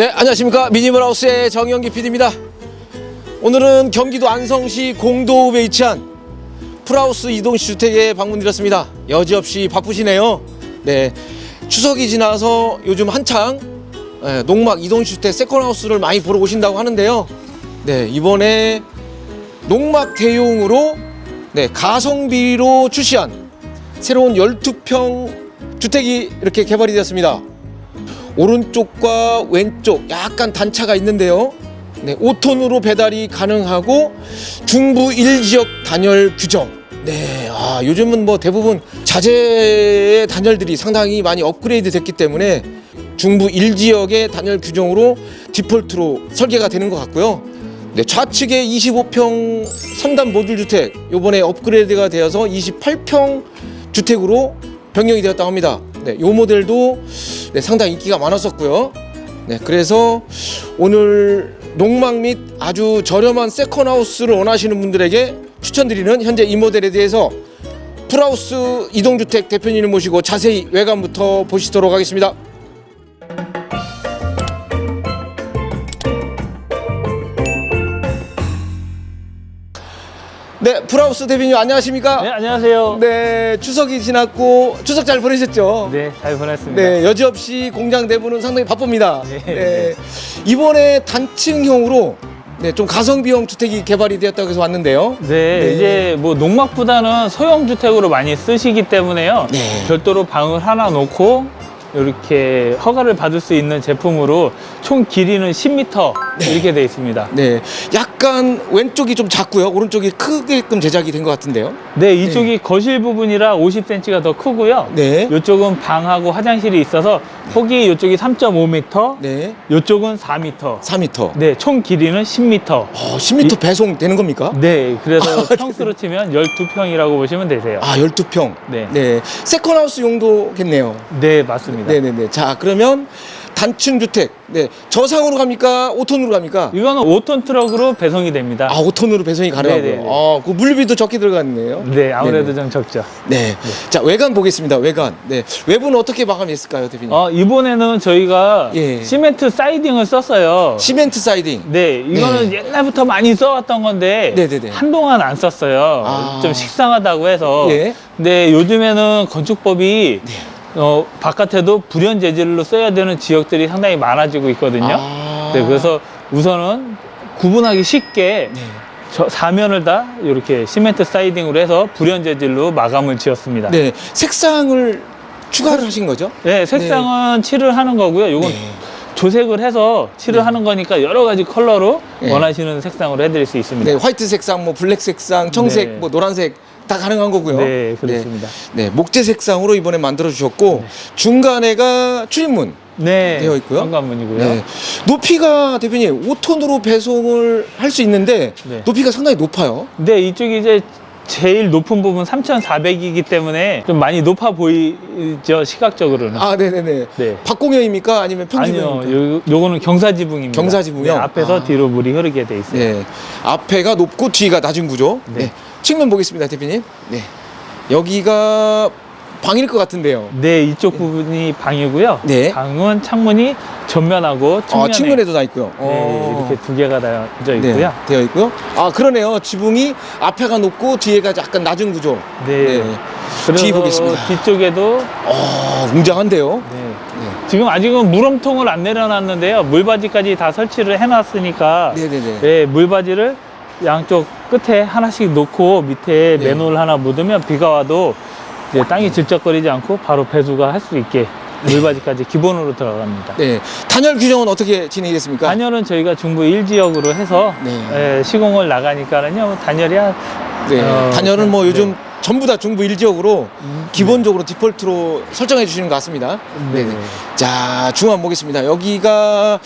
네, 안녕하십니까. 미니멀하우스의 정영기 PD입니다. 오늘은 경기도 안성시 공도읍에 위치한 풀하우스 이동식 주택에 방문드렸습니다. 여지없이 바쁘시네요. 네, 추석이 지나서 요즘 한창 예, 농막 이동식 주택 세컨하우스를 많이 보러 오신다고 하는데요. 네, 이번에 농막 대용으로 네, 가성비로 출시한 새로운 12평 주택이 이렇게 개발이 되었습니다. 오른쪽과 왼쪽 약간 단차가 있는데요. 네, 5톤으로 배달이 가능하고 중부 1지역 단열 규정. 네, 아, 요즘은 뭐 대부분 자재 단열들이 상당히 많이 업그레이드 됐기 때문에 중부 1지역의 단열 규정으로 디폴트로 설계가 되는 것 같고요. 네, 좌측에 25평 3단 모듈 주택 요번에 업그레이드가 되어서 28평 주택으로 변경이 되었다고 합니다. 네, 요 모델도 네, 상당히 인기가 많았었고요. 네, 그래서 오늘 농막 및 아주 저렴한 세컨하우스를 원하시는 분들에게 추천드리는 현재 이 모델에 대해서 풀하우스 이동주택 대표님을 모시고 자세히 외관부터 보시도록 하겠습니다. 네, 풀하우스 대표님 안녕하십니까? 네, 안녕하세요. 네, 추석이 지났고 추석 잘 보내셨죠? 네, 잘 보냈습니다. 네, 여지없이 공장 내부는 상당히 바쁩니다. 네. 네. 이번에 단층형으로 네, 좀 가성비형 주택이 개발이 되었다고 해서 왔는데요. 네, 네. 이제 뭐 농막보다는 소형 주택으로 많이 쓰시기 때문에요. 네. 별도로 방을 하나 놓고 이렇게 허가를 받을 수 있는 제품으로 총 길이는 10m 이렇게 돼 있습니다. 네, 약간 왼쪽이 좀 작고요. 오른쪽이 크게끔 제작이 된 것 같은데요. 네, 이쪽이 거실 부분이라 50cm가 더 크고요. 네. 이쪽은 방하고 화장실이 있어서 폭이 이쪽이 3.5m, 네, 이쪽은 4m. 4m. 네, 총 길이는 10m. 어, 10m 배송 되는 겁니까? 네, 그래서 아, 평수로 치면 12평이라고 보시면 되세요. 아, 12평. 네. 네. 세컨하우스 용도겠네요. 네, 맞습니다. 네네네. 자, 그러면 단층 주택. 네. 저상으로 갑니까? 5톤으로 갑니까? 이거는 5톤 트럭으로 배송이 됩니다. 아, 5톤으로 배송이 가능하고요. 네네네. 아, 그 물류비도 적게 들어갔네요. 네, 아무래도 네네. 좀 적죠. 네. 자, 외관 보겠습니다. 외관. 네. 외부는 어떻게 마감했을까요, 대표님? 어, 이번에는 저희가 예. 시멘트 사이딩을 썼어요. 시멘트 사이딩. 네, 이거는 옛날부터 많이 써왔던 건데 네네네. 한동안 안 썼어요. 아. 좀 식상하다고 해서. 예. 근데 요즘에는 건축법이 어, 바깥에도 불연 재질로 써야 되는 지역들이 상당히 많아지고 있거든요. 아. 네, 그래서 우선은 구분하기 쉽게 네. 저 사면을 다 이렇게 시멘트 사이딩으로 해서 불연 재질로 마감을 지었습니다. 네. 색상을 추가를 하신 거죠? 네, 색상은 칠을 하는 거고요. 요건 네. 조색을 해서 칠을 네. 하는 거니까 여러 가지 컬러로 네. 원하시는 색상으로 해드릴 수 있습니다. 네, 화이트 색상, 뭐 블랙 색상, 청색, 네. 뭐 노란색 다 가능한 거고요. 네, 그렇습니다. 네, 네, 목재 색상으로 이번에 만들어 주셨고 중간에가 출입문. 네, 되어 있고요. 현관문이고요. 네. 높이가 대표님 5톤으로 배송을 할 수 있는데 네. 높이가 상당히 높아요. 네, 이쪽이 이제 제일 높은 부분 3,400이기 때문에 좀 많이 높아 보이죠 시각적으로는. 아, 네, 네, 네. 네. 박공여입니까? 아니면 아니요, 평지입니까? 요, 요거는 경사지붕입니다. 경사지붕이요? 네, 앞에서 아. 뒤로 물이 흐르게 돼 있어요. 네. 앞에가 높고 뒤가 낮은 구조. 네. 네. 측면 보겠습니다, 대표님. 네. 여기가 방일 것 같은데요. 네, 이쪽 부분이 방이고요. 네. 방은 창문이 전면하고 측면에 아, 측면에도 다 있고요. 네, 어. 이렇게 두 개가 되어 네, 있고요. 되어 있고요. 아, 그러네요. 지붕이 앞에가 높고 뒤에가 약간 낮은 구조. 네. 네. 그래서 뒤 보겠습니다. 뒤쪽에도 아, 웅장한데요. 네. 네. 지금 아직은 물음통을 안 내려놨는데요. 물바지까지 다 설치를 해놨으니까 네네네. 네, 물바지를 양쪽 끝에 하나씩 놓고 밑에 네. 맨홀 하나 묻으면 비가 와도 이제 땅이 질적거리지 않고 바로 배수가 할 수 있게 물바지까지 기본으로 들어갑니다. 네. 단열 규정은 어떻게 진행이 됐습니까? 단열은 저희가 중부 1지역으로 해서 네. 예, 시공을 나가니까는요 단열이 한 네. 어, 단열은 뭐 네. 요즘 전부 다 중부 일지역으로 기본적으로 디폴트로 설정해 주시는 것 같습니다. 네. 네네. 자, 중앙 보겠습니다. 여기가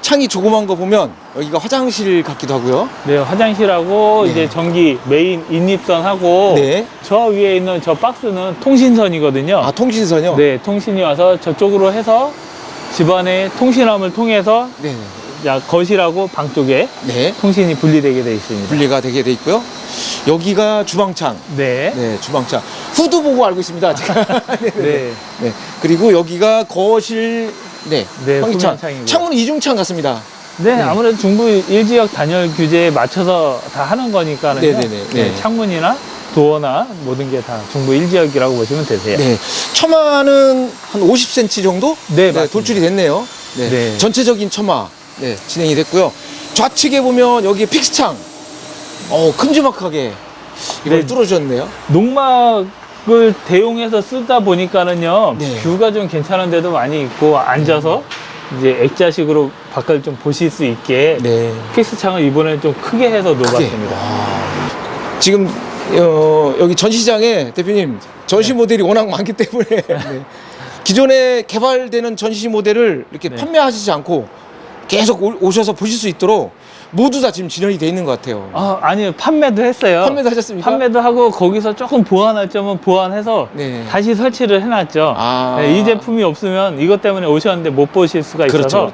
창이 조그만 거 보면 여기가 화장실 같기도 하고요. 네, 화장실하고 네. 이제 전기 메인 인입선하고 네. 저 위에 있는 저 박스는 통신선이거든요. 아, 통신선이요? 네, 통신이 와서 저쪽으로 해서 집안의 통신함을 통해서 네. 야, 거실하고 방 쪽에 네. 통신이 분리되게 돼 있습니다. 분리가 되게 돼 있고요. 여기가 주방창. 네. 네, 주방창. 후드 보고 알고 있습니다. 제가. 네. 네. 네. 그리고 여기가 거실 네, 네, 환기창. 소면창이고요. 창문은 이중창 같습니다. 네, 네. 아무래도 중부 1지역 단열 규제에 맞춰서 다 하는 거니까는 네 네 네, 네. 창문이나 도어나 모든 게 다 중부 1지역이라고 보시면 되세요. 네, 처마는 한 50cm 정도? 네, 맞습니다. 돌출이 됐네요. 네. 네. 전체적인 처마 네, 진행이 됐고요. 좌측에 보면 여기에 픽스창. 어, 큼지막하게 이걸 네. 뚫어주셨네요. 농막을 대용해서 쓰다 보니까는요 네. 뷰가 좀 괜찮은 데도 많이 있고 앉아서 이제 액자식으로 바깥을 좀 보실 수 있게 네. 픽스 창을 이번에 좀 크게 해서. 놓았습니다. 아, 지금 어, 여기 전시장에 대표님 전시 네. 모델이 워낙 많기 때문에 네. 기존에 개발되는 전시 모델을 이렇게 네. 판매하시지 않고 계속 오- 오셔서 보실 수 있도록 모두 다 지금 진열이 돼 있는 것 같아요. 아, 아니요 판매도 했어요. 판매도 하셨습니까? 판매도 하고 거기서 조금 보완할 점은 보완해서 네. 다시 설치를 해놨죠. 아. 네, 이 제품이 없으면 이것 때문에 오셨는데 못 보실 수가 있어서 그렇죠,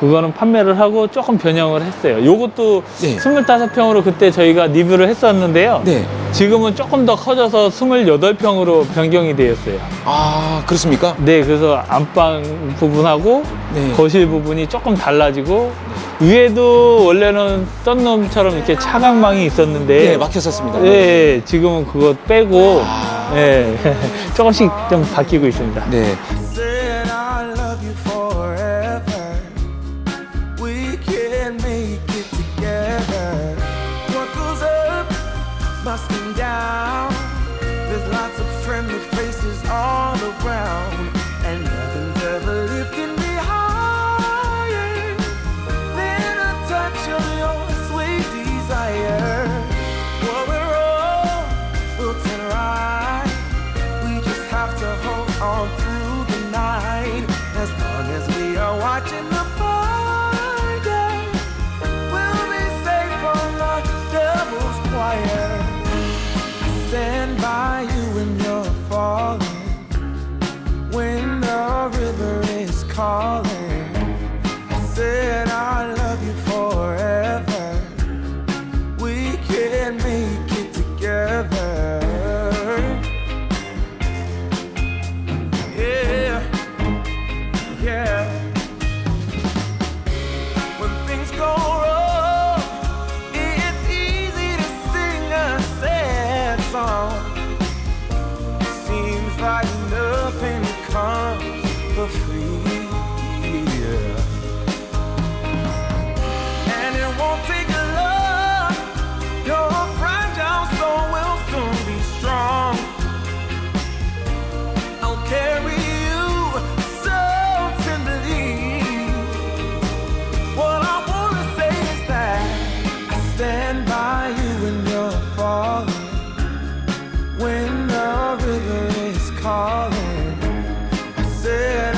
그거는 판매를 하고 조금 변형을 했어요. 요것도 네. 25평으로 그때 저희가 리뷰를 했었는데요. 네. 지금은 조금 더 커져서 28평으로 변경이 되었어요. 아 그렇습니까? 네, 그래서 안방 부분하고 네. 거실 부분이 조금 달라지고 위에도 원래는 썬룸처럼 이렇게 차광망이 있었는데 네, 막혔었습니다. 네, 지금은 그거 빼고 아. 네, 조금씩 좀 바뀌고 있습니다. 네. On through the night. As long as we are watching the said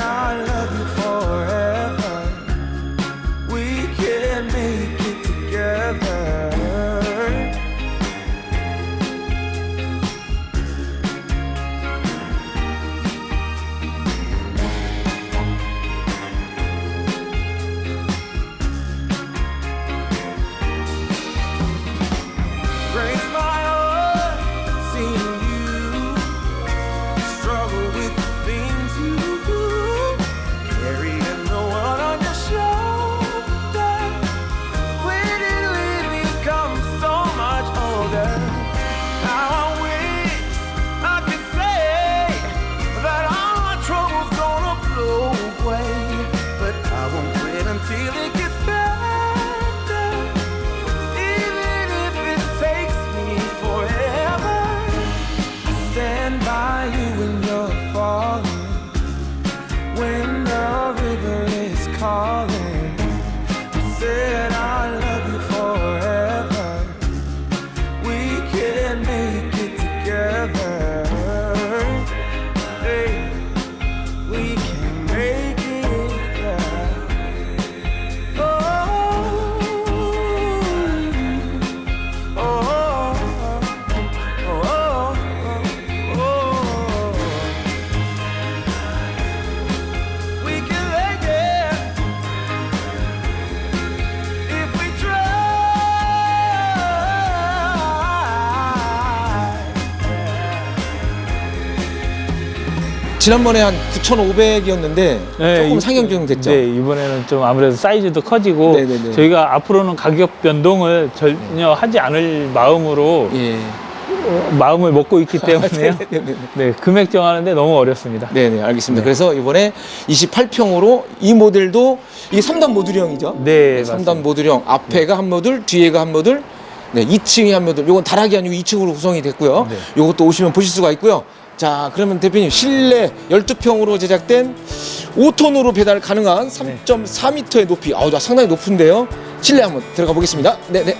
지난번에 한 9,500이었는데 조금 이- 상향 적용됐죠. 네, 이번에는 좀 아무래도 사이즈도 커지고 네네네. 저희가 앞으로는 가격 변동을 전혀 하지 않을 마음으로 예. 어, 마음을 먹고 있기 때문에요. 네네네. 네, 금액 정하는데 너무 어렵습니다. 네네 알겠습니다. 그래서 이번에 28평으로 이 모델도 이게 3단 모듈형이죠. 네, 3단 맞습니다. 모듈형 앞에가 한 모듈, 뒤에가 한 모듈, 네 2층이 한 모듈. 요건 다락이 아니고 2층으로 구성이 됐고요. 네. 요것도 오시면 보실 수가 있고요. 자 그러면 대표님 실내 12평으로 제작된 5톤으로 배달 가능한 3.4m의 높이. 아우 나 상당히 높은데요. 실내 한번 들어가 보겠습니다. 네 네.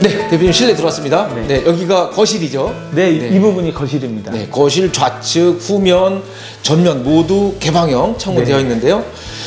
네 대표님 실내 들어왔습니다. 네, 네. 여기가 거실이죠. 네, 이- 네. 이 부분이 거실입니다. 네, 거실 좌측, 후면, 전면 모두 개방형 창으로 네. 되어 있는데요.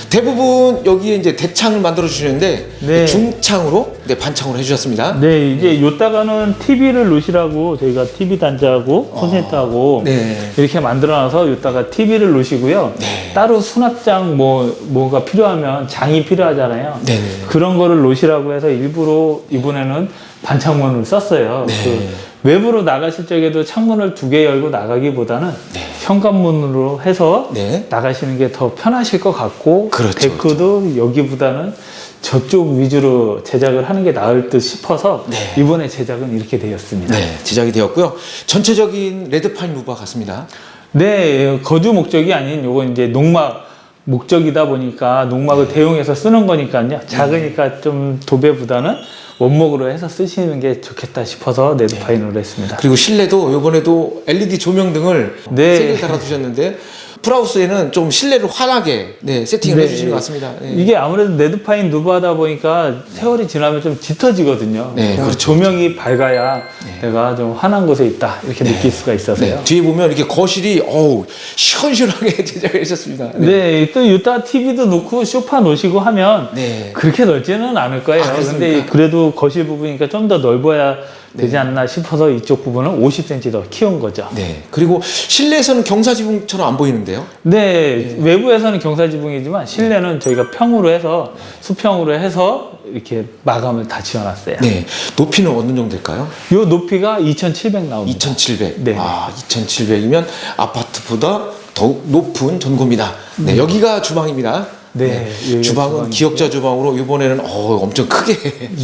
대부분 여기에 이제 대창을 만들어 주시는데 네. 중창으로 네, 반창으로 해주셨습니다. 네, 이제 요따가는 TV를 놓으시라고 저희가 TV 단자하고 콘센트하고 네. 이렇게 만들어놔서 요따가 TV를 놓으시고요. 네. 따로 수납장 뭐 뭐가 필요하면 장이 필요하잖아요. 네. 그런 거를 놓으시라고 해서 일부러 이번에는 반창문을 썼어요. 네. 그 외부로 나가실 적에도 창문을 두 개 열고 나가기보다는 네. 현관문으로 해서 네. 나가시는 게 더 편하실 것 같고 그렇죠, 데크도 여기보다는 저쪽 위주로 제작을 하는 게 나을 듯 싶어서 네. 이번에 제작은 이렇게 되었습니다. 네, 제작이 되었고요. 전체적인 레드파인 루바 같습니다. 네, 거주 목적이 아닌 요거 이제 농막 목적이다 보니까 네. 농막을 대용해서 쓰는 거니까요. 작으니까 좀 도배보다는 원목으로 해서 쓰시는 게 좋겠다 싶어서 네드파인으로 했습니다. 그리고 실내도 이번에도 LED 조명 등을 네. 세 개를 달아두셨는데 프라우스에는 좀 실내를 환하게 네, 세팅을 해주시는 것 같습니다. 네. 이게 아무래도 네드파인 누브하다 보니까 세월이 지나면 좀 짙어지거든요. 네, 그렇죠. 조명이 밝아야 내가 좀 환한 곳에 있다 이렇게 느낄 수가 있어서요. 네, 뒤에 보면 이렇게 거실이 어우 시원시원하게 제작을 해주셨습니다. 네, 또 유타 TV도 놓고 소파 놓으시고 하면 네. 그렇게 넓지는 않을 거예요. 아? 근데 그래도 거실 부분이니까 좀 더 넓어야 되지 네. 않나 싶어서 이쪽 부분은 50cm 더 키운 거죠. 네. 그리고 실내에서는 경사지붕처럼 안 보이는데요. 네, 외부에서는 경사지붕이지만 실내는 저희가 평으로 해서 수평으로 해서 이렇게 마감을 다 지어놨어요. 네. 높이는 어느 정도 될까요? 요 높이가 2,700 나옵니다. 2,700. 네. 아, 2,700이면 아파트보다 더욱 높은 전고입니다. 네, 여기가 주방입니다. 네, 여기가 주방은 주방이고요. 기역자 주방으로 이번에는 어, 엄청 크게.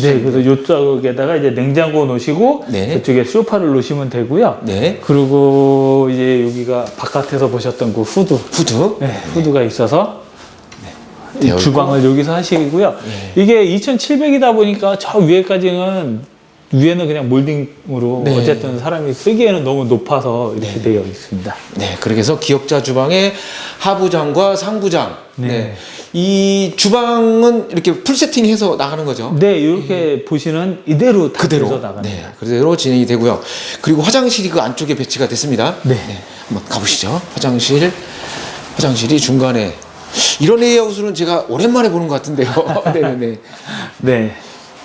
네, 그래서 이쪽에다가 이제 냉장고 놓으시고 네. 이쪽에 소파를 놓으시면 되고요. 네. 그리고 이제 여기가 바깥에서 보셨던 그 후드, 후드. 네, 후드가 있어서 이 되어 있고. 주방을 여기서 하시고요. 이게 2,700이다 보니까 저 위에까지는 위에는 그냥 몰딩으로 네. 어쨌든 사람이 쓰기에는 너무 높아서 이렇게 되어 있습니다. 네, 그렇게 해서 기역자 주방의 하부장과 상부장. 네. 네. 이 주방은 이렇게 풀 세팅해서 나가는 거죠. 네, 이렇게 보시는 이대로 다 그대로. 나갑니다. 네, 그대로 진행이 되고요. 그리고 화장실이 그 안쪽에 배치가 됐습니다. 네. 한번 가보시죠. 화장실. 화장실이 중간에. 이런 레이아웃은 제가 오랜만에 보는 것 같은데요. 네네네. 네.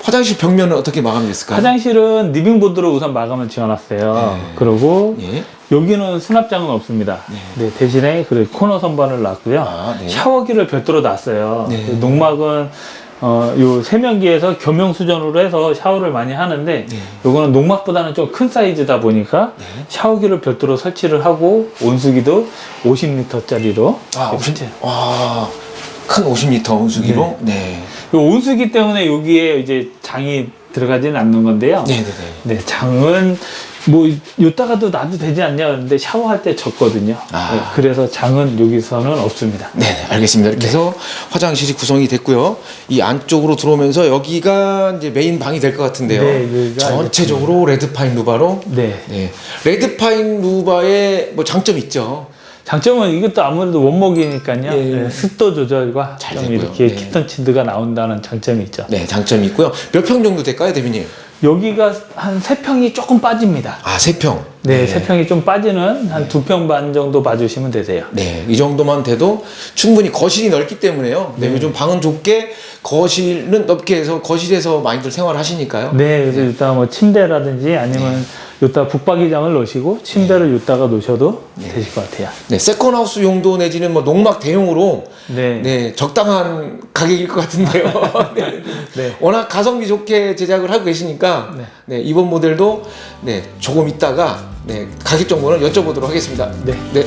화장실 벽면은 어떻게 마감이 됐을까요? 화장실은 리빙보드로 우선 마감을 지어놨어요. 네. 그리고 예. 여기는 수납장은 없습니다. 네, 대신에 그 코너 선반을 놨고요. 아, 네. 샤워기를 별도로 놨어요. 네. 그 농막은 어, 요 세면기에서 겸용 수전으로 해서 샤워를 많이 하는데 네. 요거는 농막보다는 좀 큰 사이즈다 보니까 샤워기를 별도로 설치를 하고 온수기도 50리터짜리로 아, 50, 와, 큰 50리터 온수기로. 네. 요 온수기 때문에 여기에 이제 장이 들어가지는 않는 건데요. 네네네. 네, 장은 뭐 요따가도 놔도 되지 않냐 그러는데 샤워할 때 젖거든요. 아. 네, 그래서 장은 여기서는 없습니다. 네, 알겠습니다. 이렇게 해서 화장실이 구성이 됐고요. 이 안쪽으로 들어오면서 여기가 이제 메인 방이 될 것 같은데요. 네, 여기가 전체적으로 레드파인 루바로. 네. 네. 레드파인 루바의 뭐 장점이 있죠. 장점은 이것도 아무래도 원목이니까요. 예. 네, 습도 조절과 잘좀 되고요. 이렇게 네. 키턴치드가 나온다는 장점이 있죠. 네, 장점이 있고요. 몇 평 정도 될까요, 대표님? 여기가 한 세평이 조금 빠집니다. 아, 세 평. 네, 세평이좀 빠지는 한 두 평 반 정도 봐주시면 되세요. 네, 이 정도만 돼도 충분히 거실이 넓기 때문에요. 네, 요즘 방은 좁게 거실은 넓게 해서 거실에서 많이들 생활하시니까요. 네, 그래서 일단 뭐 침대라든지 아니면 요따 북박이장을 놓으시고 침대를 요따가 놓으셔도 되실 것 같아요. 네, 세컨하우스 용도 내지는 뭐 농막 대용으로 네. 네, 적당한 가격일 것 같은데요. 네. 네. 워낙 가성비 좋게 제작을 하고 계시니까 네. 네, 이번 모델도 네, 조금 있다가 네, 가격 정보는 여쭤보도록 하겠습니다. 네. 네.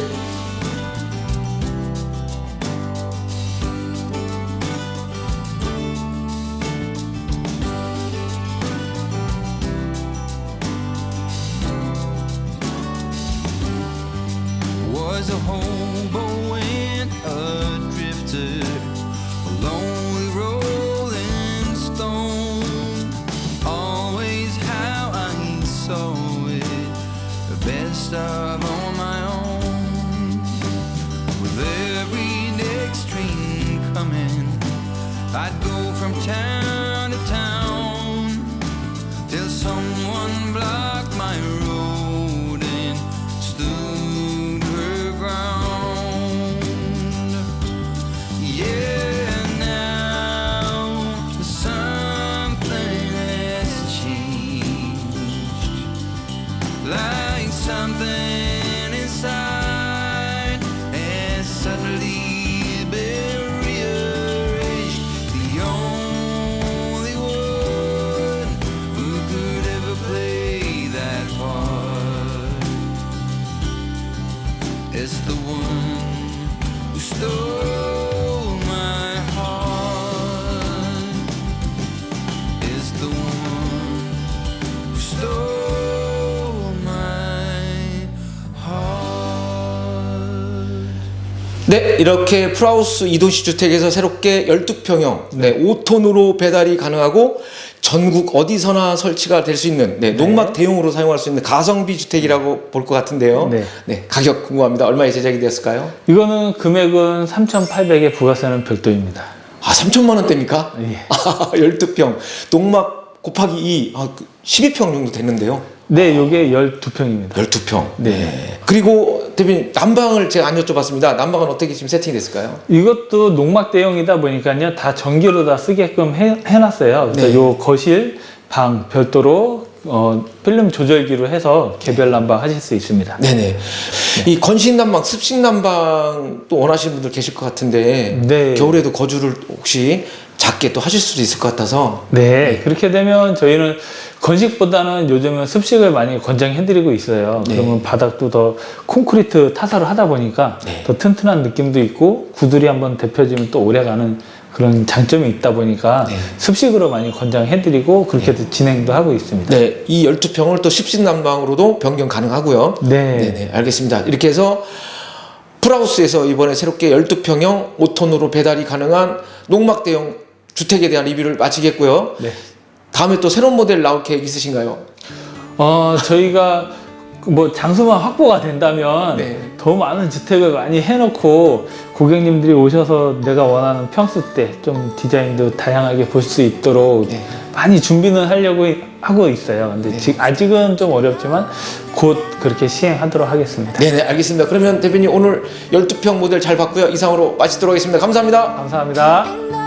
Was a hobo and a drifter, a lonely rolling stone. Always how I saw it, the best of on my own. With every next train coming, I'd go from town 네, 이렇게 프라우스 이도시 주택에서 새롭게 12평형 네, 5톤으로 배달이 가능하고 전국 어디서나 설치가 될 수 있는 네, 농막 대용으로 사용할 수 있는 가성비 주택이라고 볼 것 같은데요. 네. 가격 궁금합니다. 얼마에 제작이 되었을까요? 이거는 금액은 3,800에 부가세는 별도입니다. 아, 3천만 원대입니까? 예. 아, 12평. 농막 곱하기 2, 아, 그 12평 정도 됐는데요. 네, 요게 12평입니다. 12평. 네. 그리고 대표님, 난방을 제가 안 여쭤봤습니다. 난방은 어떻게 지금 세팅이 됐을까요? 이것도 농막 대용이다 보니까요, 다 전기로 다 쓰게끔 해, 해놨어요. 그래서 네. 요 거실, 방 별도로 어, 필름 조절기로 해서 개별 난방 하실 수 있습니다. 네네. 이 건식 난방, 습식 난방 또 원하시는 분들 계실 것 같은데 네. 겨울에도 거주를 혹시 작게 또 하실 수도 있을 것 같아서 네, 그렇게 되면 저희는 건식보다는 요즘은 습식을 많이 권장해드리고 있어요. 네. 그러면 바닥도 더 콘크리트 타사를 하다 보니까 네. 더 튼튼한 느낌도 있고 구들이 한번 데펴지면 또 오래가는 그런 장점이 있다 보니까 네. 습식으로 많이 권장해드리고 그렇게 진행도 하고 있습니다. 네, 이 12평을 또 습식 난방으로도 변경 가능하고요. 네. 네네, 알겠습니다. 이렇게 해서 프라우스에서 이번에 새롭게 12평형 5톤으로 배달이 가능한 농막 대형 주택에 대한 리뷰를 마치겠고요. 네. 다음에 또 새로운 모델 나올 계획 있으신가요? 어, 저희가 뭐 장소만 확보가 된다면 네. 더 많은 주택을 많이 해놓고 고객님들이 오셔서 내가 원하는 평수대 좀 디자인도 다양하게 볼 수 있도록 네. 많이 준비는 하려고 하고 있어요. 근데 지- 아직은 좀 어렵지만 곧 그렇게 시행하도록 하겠습니다. 네네, 알겠습니다. 그러면 대표님 오늘 12평 모델 잘 봤고요. 이상으로 마치도록 하겠습니다. 감사합니다. 감사합니다. 너